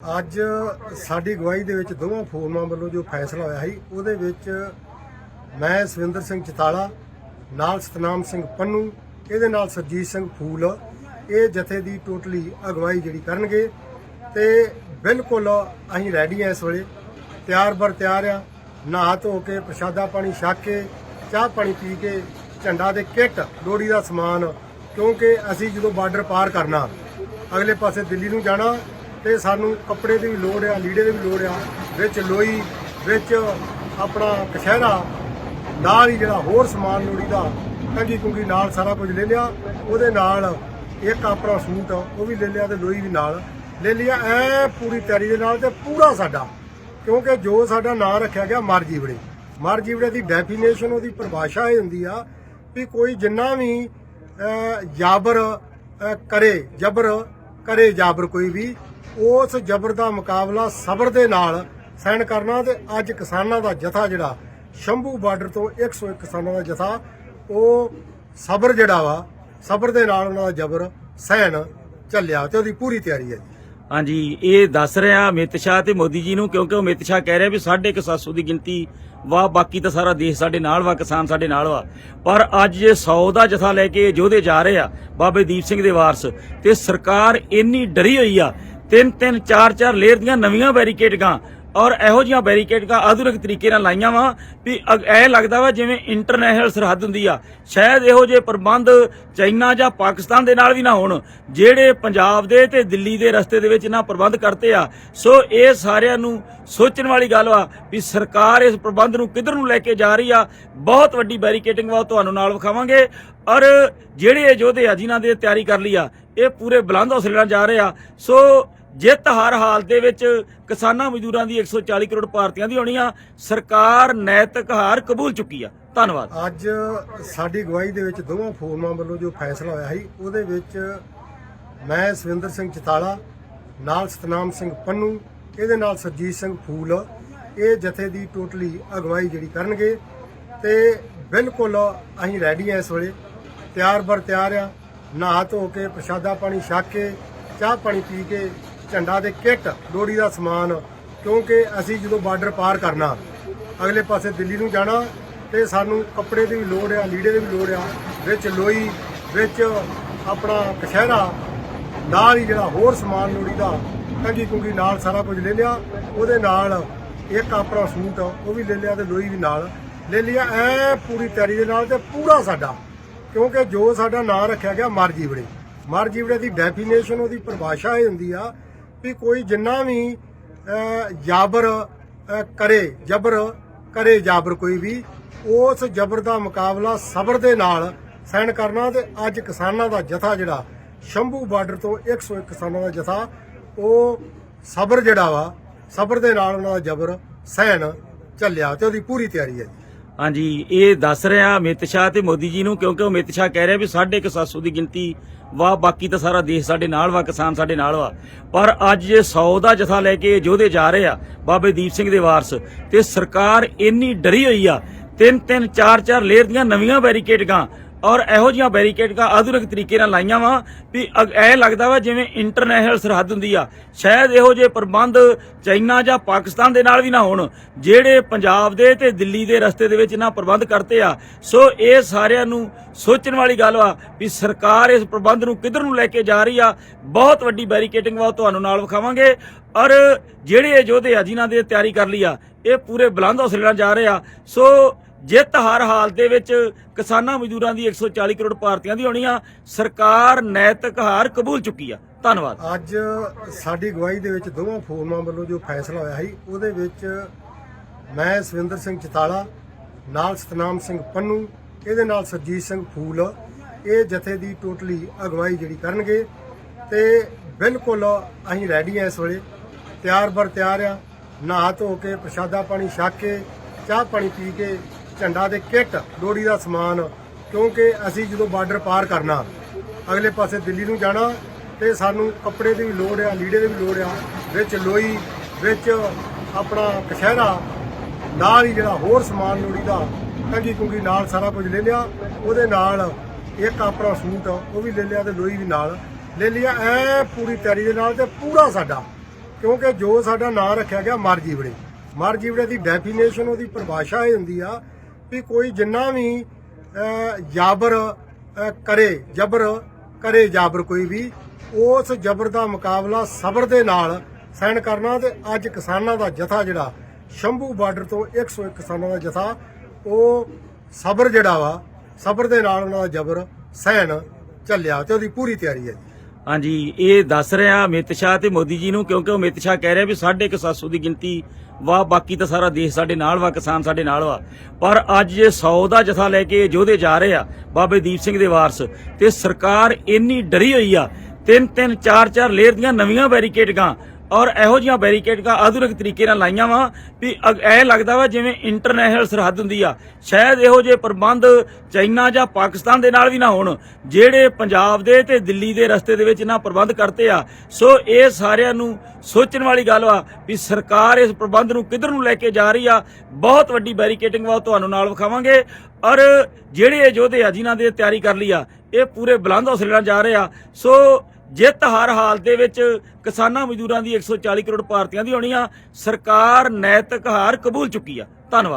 ਅੱਜ ਸਾਡੀ ਗਵਾਹੀ ਦੇ ਵਿੱਚ ਦੋਵਾਂ ਫੋਰਮਾਂ ਵੱਲੋਂ ਜੋ ਫੈਸਲਾ ਹੋਇਆ ਸੀ, ਉਹਦੇ ਵਿੱਚ ਮੈਂ ਸਵਿੰਦਰ ਸਿੰਘ ਚਤਾਲਾ, ਨਾਲ ਸਤਨਾਮ ਸਿੰਘ ਪੰਨੂ, ਇਹਦੇ ਨਾਲ ਸਰਜੀਤ ਸਿੰਘ ਫੂਲ, ਇਹ ਜਥੇ ਦੀ ਟੋਟਲੀ ਅਗਵਾਈ ਜਿਹੜੀ ਕਰਨਗੇ ਤੇ ਬਿਲਕੁਲ ਅਸੀਂ ਰੈਡੀ ਆ ਇਸ ਵੇਲੇ। ਤਿਆਰ ਬਰ ਤਿਆਰ ਆ, ਨਹਾ ਧੋ ਕੇ, ਪ੍ਰਸ਼ਾਦਾ ਪਾਣੀ ਛਕ ਕੇ, ਚਾਹ ਪਾਣੀ ਪੀ ਕੇ, ਝੰਡਾ ਦੇ ਕਿੱਟ ਲੋੜੀ ਦਾ ਸਮਾਨ, ਕਿਉਂਕਿ ਅਸੀਂ ਜਦੋਂ ਬਾਰਡਰ ਪਾਰ ਕਰਨਾ, ਅਗਲੇ ਪਾਸੇ ਦਿੱਲੀ ਨੂੰ ਜਾਣਾ ਤੇ ਸਾਨੂੰ ਕੱਪੜੇ ਦੀ ਵੀ ਲੋੜ ਆ, ਲੀੜੇ ਦੀ ਵੀ ਲੋੜ ਆ, ਵਿੱਚ ਲੋਈ, ਵਿੱਚ ਆਪਣਾ ਕਸ਼ਹਿਰਾ ਨਾਲ ਹੀ ਜਿਹੜਾ ਹੋਰ ਸਮਾਨ ਲੋੜੀ ਦਾ ਕੰਗੀ ਕੁੰਗੀ ਨਾਲ ਸਾਰਾ ਕੁਝ ਲੈ ਲਿਆ, ਉਹਦੇ ਨਾਲ ਇੱਕ ਆਪਣਾ ਸੂਟ ਉਹ ਵੀ ਲੈ ਲਿਆ ਤੇ ਲੋਈ ਵੀ ਨਾਲ ਲੈ ਲਿਆ। ਐ ਪੂਰੀ ਤਿਆਰੀ ਦੇ ਨਾਲ ਤੇ ਪੂਰਾ ਸਾਡਾ, ਕਿਉਂਕਿ ਜੋ ਸਾਡਾ ਨਾਂ ਰੱਖਿਆ ਗਿਆ ਮਰ ਜੀਵੜੇ ਮਰ ਜੀਵੜੇ ਦੀ ਡੈਫੀਨੇਸ਼ਨ ਉਹਦੀ ਪਰਿਭਾਸ਼ਾ ਇਹ ਹੁੰਦੀ ਆ ਵੀ ਕੋਈ ਜਿੰਨਾ ਵੀ ਜਾਬਰ ਕਰੇ, ਜਬਰ ਕਰੇ ਜਾਬਰ ਕੋਈ ਵੀ ਉਸ ਜਬਰ ਦਾ ਮੁਕਾਬਲਾ ਸਬਰ ਦੇ ਨਾਲ ਸਹਿਣ ਕਰਨਾ ਤੇ ਅੱਜ ਕਿਸਾਨਾਂ ਦਾ ਜਥਾ ਜਿਹੜਾ, ਸ਼ੰਭੂ ਬਾਰਡਰ ਤੋਂ 101 ਕਿਸਾਨਾਂ ਦਾ ਜਥਾ, ਉਹ ਸਬਰ ਜਿਹੜਾ ਵਾ, ਸਬਰ ਦੇ ਨਾਲ ਉਹਨਾਂ ਦਾ ਜਬਰ ਸਹਿਣ ਚੱਲਿਆ ਤੇ ਉਹਦੀ ਪੂਰੀ ਤਿਆਰੀ ਹੈ ਜੀ। ਹਾਂਜੀ, ਇਹ ਦੱਸ ਰਿਹਾ ਅਮਿਤ ਸ਼ਾਹ ਤੇ ਮੋਦੀ ਜੀ ਨੂੰ, ਕਿਉਂਕਿ ਅਮਿਤ ਸ਼ਾਹ ਕਹਿ ਰਿਹਾ ਵੀ 150 ਦੀ ਗਿਣਤੀ ਵਾ, ਬਾਕੀ ਤਾਂ ਸਾਰਾ ਦੇਸ਼ ਸਾਡੇ ਨਾਲ ਵਾ, ਕਿਸਾਨ ਸਾਡੇ ਨਾਲ ਵਾ। ਪਰ ਅੱਜ ਜੇ 100 ਦਾ ਜਥਾ ਲੈ ਕੇ ਯੋਧੇ ਜਾ ਰਹੇ ਆ, ਬਾਬੇ ਦੀਪ ਸਿੰਘ ਦੇ ਵਾਰਸ, ਤੇ ਸਰਕਾਰ ਇੰਨੀ ਡਰੀ ਹੋਈ ਆ ਤਿੰਨ ਤਿੰਨ ਚਾਰ ਚਾਰ ਲੇਅਰ ਦੀਆਂ ਨਵੀਆਂ ਬੈਰੀਕੇਡਾਂ ਔਰ ਇਹੋ ਜੀਆਂ ਬੈਰੀਕੇਡਾਂ ਆਧੁਨਿਕ ਤਰੀਕੇ ਨਾਲ ਲਾਈਆਂ ਵਾ ਵੀ ਅਗ- ਐ ਲੱਗਦਾ ਵਾ ਜਿਵੇਂ ਇੰਟਰਨੈਸ਼ਨਲ ਸਰਹੱਦ ਹੁੰਦੀ ਆ। ਸ਼ਾਇਦ ਇਹੋ ਜਿਹੇ ਪ੍ਰਬੰਧ ਚਾਈਨਾ ਜਾਂ ਪਾਕਿਸਤਾਨ ਦੇ ਨਾਲ ਵੀ ਨਾ ਹੋਣ, ਜਿਹੜੇ ਪੰਜਾਬ ਦੇ ਤੇ ਦਿੱਲੀ ਦੇ ਰਸਤੇ ਦੇ ਵਿੱਚ ਇਹਨਾਂ ਪ੍ਰਬੰਧ ਕਰਤੇ ਆ। ਸੋ ਇਹ ਸਾਰਿਆਂ ਨੂੰ ਸੋਚਣ ਵਾਲੀ ਗੱਲ ਵਾ ਵੀ ਸਰਕਾਰ ਇਸ ਪ੍ਰਬੰਧ ਨੂੰ ਕਿੱਧਰ ਨੂੰ ਲੈ ਕੇ ਜਾ ਰਹੀ ਆ। ਬਹੁਤ ਵੱਡੀ ਬੈਰੀਕੇਡਿੰਗ ਵਾ ਉਹ ਤੁਹਾਨੂੰ ਨਾਲ ਵਿਖਾਵਾਂਗੇ। ਔਰ ਜਿਹੜੇ ਇਹ ਯੋਧੇ ਆ ਜਿਨ੍ਹਾਂ ਦੀ ਤਿਆਰੀ ਕਰ ਲਈ ਆ, ਇਹ ਪੂਰੇ ਬੁਲੰਦ ਹੌਸਲੇ ਨਾਲ ਜਾ ਰਹੇ ਆ। ਸੋ ਜਿੱਤ ਹਰ ਹਾਲ ਦੇ ਵਿੱਚ ਕਿਸਾਨਾਂ ਮਜ਼ਦੂਰਾਂ ਦੀ 140 ਕਰੋੜ ਭਾਰਤੀਆਂ ਦੀ ਹੋਣੀ ਆ। ਸਰਕਾਰ ਨੈਤਿਕ ਹਾਰ ਕਬੂਲ ਚੁੱਕੀ ਆ। ਧੰਨਵਾਦ। ਅੱਜ ਸਾਡੀ ਗਵਾਹੀ ਦੇ ਵਿੱਚ ਦੋਵਾਂ ਫੋਰਮਾਂ ਵੱਲੋਂ ਜੋ ਫੈਸਲਾ ਹੋਇਆ ਸੀ, ਉਹਦੇ ਵਿੱਚ ਮੈਂ ਸਵਿੰਦਰ ਸਿੰਘ ਚਤਾਲਾ, ਨਾਲ ਸਤਨਾਮ ਸਿੰਘ ਪੰਨੂ, ਇਹਦੇ ਨਾਲ ਸਰਜੀਤ ਸਿੰਘ ਫੂਲ, ਇਹ ਜਥੇ ਦੀ ਟੋਟਲੀ ਅਗਵਾਈ ਜਿਹੜੀ ਕਰਨਗੇ ਤੇ ਬਿਲਕੁਲ ਅਸੀਂ ਰੈਡੀ ਆ ਇਸ ਵੇਲੇ। ਤਿਆਰ ਬਰ ਤਿਆਰ ਆ, ਨਹਾ ਧੋ ਕੇ, ਪ੍ਰਸ਼ਾਦਾ ਪਾਣੀ ਛਕ ਕੇ, ਚਾਹ ਪਾਣੀ ਪੀ ਕੇ ਝੰਡਾ ਦੇ ਕਿੱਟ ਲੋੜੀ ਦਾ ਸਮਾਨ, ਕਿਉਂਕਿ ਅਸੀਂ ਜਦੋਂ ਬਾਰਡਰ ਪਾਰ ਕਰਨਾ, ਅਗਲੇ ਪਾਸੇ ਦਿੱਲੀ ਨੂੰ ਜਾਣਾ ਤੇ ਸਾਨੂੰ ਕੱਪੜੇ ਦੀ ਵੀ ਲੋੜ ਆ, ਲੀੜੇ ਦੀ ਵੀ ਲੋੜ ਆ, ਵਿੱਚ ਲੋਈ, ਵਿੱਚ ਆਪਣਾ ਕਸ਼ਹਿਰਾ ਨਾਲ ਹੀ ਜਿਹੜਾ ਹੋਰ ਸਮਾਨ ਲੋੜੀ ਦਾ ਕੰਗੀ ਕੁੰਗੀ ਨਾਲ ਸਾਰਾ ਕੁਝ ਲੈ ਲਿਆ, ਉਹਦੇ ਨਾਲ ਇੱਕ ਆਪਣਾ ਸੂਟ, ਉਹ ਵੀ ਲੈ ਲਿਆ ਤੇ ਲੋਈ ਵੀ ਨਾਲ ਲੈ ਲਿਆ, ਐ ਪੂਰੀ ਤਿਆਰੀ ਦੇ ਨਾਲ ਤੇ ਪੂਰਾ ਸਾਡਾ, ਕਿਉਂਕਿ ਜੋ ਸਾਡਾ ਨਾਂ ਰੱਖਿਆ ਗਿਆ ਮਰ ਜੀਵੜੇ। ਮਰ ਜੀਵੜੇ ਦੀ ਡੈਫੀਨੇਸ਼ਨ ਉਹਦੀ ਪਰਿਭਾਸ਼ਾ ਇਹ ਹੁੰਦੀ ਆ ਵੀ ਕੋਈ ਜਿੰਨਾ ਵੀ ਅਹ, ਜਾਬਰ ਕਰੇ ਜਬਰ ਕਰੇ ਜਾਬਰ ਕੋਈ ਵੀ ਉਸ ਜਬਰ ਦਾ ਮੁਕਾਬਲਾ ਸਬਰ ਦੇ ਨਾਲ ਸਹਿਣ ਕਰਨਾ ਤੇ ਅੱਜ ਕਿਸਾਨਾਂ ਦਾ ਜਥਾ ਜਿਹੜਾ ਸ਼ੰਭੂ ਬਾਰਡਰ ਤੋਂ 101 ਕਿਸਾਨਾਂ ਦਾ ਜਥਾ ਉਹ ਸਬਰ ਜਿਹੜਾ ਵਾ ਸਬਰ ਦੇ ਨਾਲ ਉਹਨਾਂ ਦਾ ਜਬਰ ਸਹਿਣ ਚੱਲਿਆ ਤੇ ਉਹਦੀ ਪੂਰੀ ਤਿਆਰੀ ਹੈ ਜੀ। ਹਾਂਜੀ, ਇਹ ਦੱਸ ਰਿਹਾ ਅਮਿਤ ਸ਼ਾਹ ਤੇ ਮੋਦੀ ਜੀ ਨੂੰ, ਕਿਉਂਕਿ ਉਹ ਅਮਿਤ ਸ਼ਾਹ ਕਹਿ ਰਿਹਾ ਵੀ 150 ਦੀ ਗਿਣਤੀ ਵਾ, ਬਾਕੀ ਤਾਂ ਸਾਰਾ ਦੇਸ਼ ਸਾਡੇ ਨਾਲ ਵਾ, ਕਿਸਾਨ ਸਾਡੇ ਨਾਲ ਵਾ। ਪਰ ਅੱਜ ਜੇ 100 ਦਾ ਜਥਾ ਲੈ ਕੇ ਯੋਧੇ ਜਾ ਰਹੇ ਆ, ਬਾਬੇ ਦੀਪ ਸਿੰਘ ਦੇ ਵਾਰਸ। ਤੇ ਸਰਕਾਰ ਇੰਨੀ ਡਰੀ ਹੋਈ ਆ ਤਿੰਨ ਤਿੰਨ ਚਾਰ ਚਾਰ ਲੇਅਰ ਦੀਆਂ ਨਵੀਆਂ ਬੈਰੀਕੇਡਾਂ ਔਰ ਇਹੋ ਜਿਹੀਆਂ ਬੈਰੀਕੇਡਾਂ ਆਧੁਨਿਕ ਤਰੀਕੇ ਨਾਲ ਲਾਈਆਂ ਵਾ ਵੀ ਅਗ- ਐ ਲੱਗਦਾ ਵਾ ਜਿਵੇਂ ਇੰਟਰਨੈਸ਼ਨਲ ਸਰਹੱਦ ਹੁੰਦੀ ਆ। ਸ਼ਾਇਦ ਇਹੋ ਜਿਹੇ ਪ੍ਰਬੰਧ ਚਾਈਨਾ ਜਾਂ ਪਾਕਿਸਤਾਨ ਦੇ ਨਾਲ ਵੀ ਨਾ ਹੋਣ, ਜਿਹੜੇ ਪੰਜਾਬ ਦੇ ਤੇ ਦਿੱਲੀ ਦੇ ਰਸਤੇ ਦੇ ਵਿੱਚ ਇਹਨਾਂ ਪ੍ਰਬੰਧ ਕਰਤੇ ਆ। ਸੋ ਇਹ ਸਾਰਿਆਂ ਨੂੰ ਸੋਚਣ ਵਾਲੀ ਗੱਲ ਵਾ ਵੀ ਸਰਕਾਰ ਇਸ ਪ੍ਰਬੰਧ ਨੂੰ ਕਿੱਧਰ ਨੂੰ ਲੈ ਕੇ ਜਾ ਰਹੀ ਆ। ਬਹੁਤ ਵੱਡੀ ਬੈਰੀਕੇਡਿੰਗ ਵਾ, ਉਹ ਤੁਹਾਨੂੰ ਨਾਲ ਵਿਖਾਵਾਂਗੇ। ਔਰ ਜਿਹੜੇ ਇਹ ਯੋਧੇ ਆ ਜਿਨ੍ਹਾਂ ਦੇ ਤਿਆਰੀ ਕਰ ਲਈ ਆ, ਇਹ ਪੂਰੇ ਬੁਲੰਦ ਹੌਸਲੇ ਨਾਲ ਜਾ ਰਹੇ ਆ। ਸੋ ਜਿੱਤ ਹਰ ਹਾਲ ਦੇ ਵਿੱਚ ਕਿਸਾਨਾਂ ਮਜ਼ਦੂਰਾਂ ਦੀ 140 ਕਰੋੜ ਭਾਰਤੀਆਂ ਦੀ ਹੋਣੀ ਆ। ਸਰਕਾਰ ਨੈਤਿਕ ਹਾਰ ਕਬੂਲ ਚੁੱਕੀ ਆ। ਧੰਨਵਾਦ। ਅੱਜ ਸਾਡੀ ਗਵਾਹੀ ਦੇ ਵਿੱਚ ਦੋਵਾਂ ਫੋਰਮਾਂ ਵੱਲੋਂ ਜੋ ਫੈਸਲਾ ਹੋਇਆ ਸੀ, ਉਹਦੇ ਵਿੱਚ ਮੈਂ ਸਵਿੰਦਰ ਸਿੰਘ ਚਤਾਲਾ, ਨਾਲ ਸਤਨਾਮ ਸਿੰਘ ਪੰਨੂ, ਇਹਦੇ ਨਾਲ ਸਰਜੀਤ ਸਿੰਘ ਫੂਲ, ਇਹ ਜਥੇ ਦੀ ਟੋਟਲੀ ਅਗਵਾਈ ਜਿਹੜੀ ਕਰਨਗੇ ਤੇ ਬਿਲਕੁਲ ਅਸੀਂ ਰੈਡੀ ਆ ਇਸ ਵੇਲੇ। ਤਿਆਰ ਬਰ ਤਿਆਰ ਆ। ਨਹਾ ਧੋ ਕੇ, ਪ੍ਰਸ਼ਾਦਾ ਪਾਣੀ ਛਕ ਕੇ, ਚਾਹ ਪਾਣੀ ਪੀ ਕੇ ਝੰਡਾ ਦੇ ਕਿੱਟ ਲੋੜੀ ਦਾ ਸਮਾਨ, ਕਿਉਂਕਿ ਅਸੀਂ ਜਦੋਂ ਬਾਰਡਰ ਪਾਰ ਕਰਨਾ, ਅਗਲੇ ਪਾਸੇ ਦਿੱਲੀ ਨੂੰ ਜਾਣਾ, ਤੇ ਸਾਨੂੰ ਕੱਪੜੇ ਦੀ ਵੀ ਲੋੜ ਆ, ਲੀੜੇ ਦੀ ਵੀ ਲੋੜ ਆ, ਵਿੱਚ ਲੋਈ, ਵਿੱਚ ਆਪਣਾ ਕਸ਼ਹਿਰਾ ਨਾਲ ਹੀ ਜਿਹੜਾ ਹੋਰ ਸਮਾਨ ਲੋੜੀ ਦਾ ਕੰਗੀ ਕੁੰਗੀ ਨਾਲ ਸਾਰਾ ਕੁਝ ਲੈ ਲਿਆ, ਉਹਦੇ ਨਾਲ ਇੱਕ ਆਪਣਾ ਸੂਟ, ਉਹ ਵੀ ਲੈ ਲਿਆ ਤੇ ਲੋਈ ਵੀ ਨਾਲ ਲੈ ਲਿਆ, ਐ ਪੂਰੀ ਤਿਆਰੀ ਦੇ ਨਾਲ ਤੇ ਪੂਰਾ ਸਾਡਾ, ਕਿਉਂਕਿ ਜੋ ਸਾਡਾ ਨਾਂ ਰੱਖਿਆ ਗਿਆ ਮਰ ਜੀਵੜੇ ਮਰ ਜੀਵੜੇ ਦੀ ਡੈਫੀਨੇਸ਼ਨ ਉਹਦੀ ਪਰਿਭਾਸ਼ਾ ਇਹ ਹੁੰਦੀ ਆ ਵੀ ਕੋਈ ਜਿੰਨਾ ਵੀ ਜਾਬਰ ਕਰੇ, ਜਬਰ ਕਰੇ ਜਾਬਰ ਕੋਈ ਵੀ, ਉਸ ਜਬਰ ਦਾ ਮੁਕਾਬਲਾ ਸਬਰ ਦੇ ਨਾਲ ਸਹਿਣ ਕਰਨਾ ਤੇ ਅੱਜ ਕਿਸਾਨਾਂ ਦਾ ਜਥਾ ਜਿਹੜਾ, ਸ਼ੰਭੂ ਬਾਰਡਰ ਤੋਂ 101 ਕਿਸਾਨਾਂ ਦਾ ਜਥਾ, ਉਹ ਸਬਰ ਜਿਹੜਾ ਵਾ, ਸਬਰ ਦੇ ਨਾਲ ਉਹਨਾਂ ਦਾ ਜਬਰ ਸਹਿਣ ਚੱਲਿਆ ਤੇ ਉਹਦੀ ਪੂਰੀ ਤਿਆਰੀ ਹੈ ਜੀ। ਹਾਂਜੀ, ਇਹ ਦੱਸ ਰਿਹਾ ਅਮਿਤ ਸ਼ਾਹ ਤੇ ਮੋਦੀ ਜੀ ਨੂੰ, ਕਿਉਂਕਿ ਉਹ ਅਮਿਤ ਸ਼ਾਹ ਕਹਿ ਰਿਹਾ ਵੀ ਸਾਢੇ ਕੁ ਸੱਤ ਸੌ ਦੀ ਗਿਣਤੀ ਵਾ, ਬਾਕੀ ਤਾਂ ਸਾਰਾ ਦੇਸ਼ ਸਾਡੇ ਨਾਲ ਵਾ, ਕਿਸਾਨ ਸਾਡੇ ਨਾਲ ਵਾ। ਪਰ ਅੱਜ ਜੇ 100 ਦਾ ਜਥਾ ਲੈ ਕੇ ਯੋਧੇ ਜਾ ਰਹੇ ਆ, ਬਾਬੇ ਦੀਪ ਸਿੰਘ ਦੇ ਵਾਰਸ। ਤੇ ਸਰਕਾਰ ਇੰਨੀ ਡਰੀ ਹੋਈ ਆ ਤਿੰਨ ਤਿੰਨ ਚਾਰ ਚਾਰ ਲੇਅਰ ਦੀਆਂ ਨਵੀਆਂ ਬੈਰੀਕੇਡਾਂ ਔਰ ਇਹੋ ਜਿਹੀਆਂ ਬੈਰੀਕੇਡਾਂ ਆਧੁਨਿਕ ਤਰੀਕੇ ਨਾਲ ਲਾਈਆਂ ਵਾ ਵੀ ਅਗ- ਐ ਲੱਗਦਾ ਵਾ ਜਿਵੇਂ ਇੰਟਰਨੈਸ਼ਨਲ ਸਰਹੱਦ ਹੁੰਦੀ ਆ। ਸ਼ਾਇਦ ਇਹੋ ਜਿਹੇ ਪ੍ਰਬੰਧ ਚਾਈਨਾ ਜਾਂ ਪਾਕਿਸਤਾਨ ਦੇ ਨਾਲ ਵੀ ਨਾ ਹੋਣ, ਜਿਹੜੇ ਪੰਜਾਬ ਦੇ ਤੇ ਦਿੱਲੀ ਦੇ ਰਸਤੇ ਦੇ ਵਿੱਚ ਇਹਨਾਂ ਪ੍ਰਬੰਧ ਕਰਤੇ ਆ। ਸੋ ਇਹ ਸਾਰਿਆਂ ਨੂੰ ਸੋਚਣ ਵਾਲੀ ਗੱਲ ਵਾ ਵੀ ਸਰਕਾਰ ਇਸ ਪ੍ਰਬੰਧ ਨੂੰ ਕਿੱਧਰ ਨੂੰ ਲੈ ਕੇ ਜਾ ਰਹੀ ਆ। ਬਹੁਤ ਵੱਡੀ ਬੈਰੀਕੇਡਿੰਗ ਵਾ ਉਹ ਤੁਹਾਨੂੰ ਨਾਲ ਵਿਖਾਵਾਂਗੇ। ਔਰ ਜਿਹੜੇ ਇਹ ਯੋਧੇ ਆ, ਜਿਨ੍ਹਾਂ ਦੇ ਤਿਆਰੀ ਕਰ ਲਈ ਆ ਇਹ ਪੂਰੇ ਬੁਲੰਦ ਹੌਸਲੇ ਨਾਲ ਜਾ ਰਿਹਾ ਸੋ ਜਿੱਤ ਹਰ ਹਾਲ ਦੇ ਵਿੱਚ ਕਿਸਾਨਾਂ ਮਜ਼ਦੂਰਾਂ ਦੀ 140 ਕਰੋੜ ਭਾਰਤੀਆਂ ਦੀ ਹੋਣੀ ਆ। ਸਰਕਾਰ ਨੈਤਿਕ ਹਾਰ ਕਬੂਲ ਚੁੱਕੀ ਆ। ਧੰਨਵਾਦ।